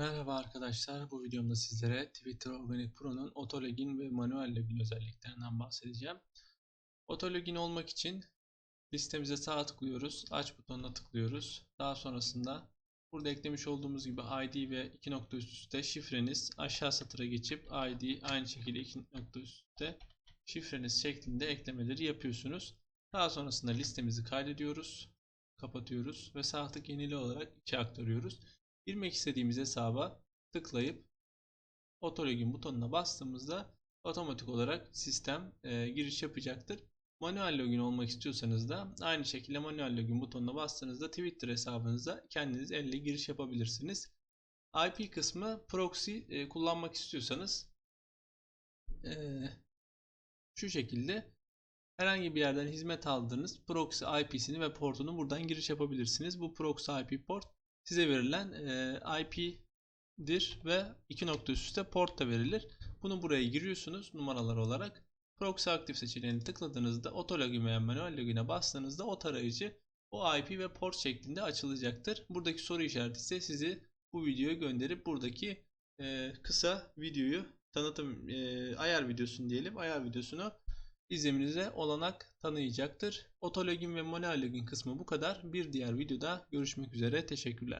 Merhaba arkadaşlar. Bu videomda sizlere Twitter Organic Pro'nun auto login ve manuel login özelliklerinden bahsedeceğim. Auto login olmak için listemize sağ tıklıyoruz. Aç butonuna tıklıyoruz. Daha sonrasında burada eklemiş olduğumuz gibi ID ve iki nokta üst üste şifreniz aşağı satıra geçip ID aynı şekilde iki nokta üst üste şifreniz şeklinde eklemeleri yapıyorsunuz. Daha sonrasında listemizi kaydediyoruz. Kapatıyoruz ve sağ tık yenile olarak içe aktarıyoruz. Girmek istediğimiz hesaba tıklayıp Autologin butonuna bastığımızda otomatik olarak sistem e, giriş yapacaktır. Manuel login olmak istiyorsanız da aynı şekilde manuel login butonuna bastığınızda Twitter hesabınıza kendiniz elle giriş yapabilirsiniz. IP kısmı proxy e, kullanmak istiyorsanız e, şu şekilde herhangi bir yerden hizmet aldığınız proxy IP'sini ve portunu buradan giriş yapabilirsiniz. Bu proxy IP port size verilen e, IP'dir ve iki nokta üstte port da verilir. Bunu buraya giriyorsunuz numaralar olarak. Proxy aktif seçeneğini tıkladığınızda otologin veya manuel login'e bastığınızda o tarayıcı o IP ve port şeklinde açılacaktır. Buradaki soru işareti ise sizi bu videoya gönderip buradaki e, kısa videoyu tanıtım e, ayar videosunu diyelim ayar videosunu izlemenize olanak tanıyacaktır. Otologin ve manuel login kısmı bu kadar. Bir diğer videoda görüşmek üzere. Teşekkürler.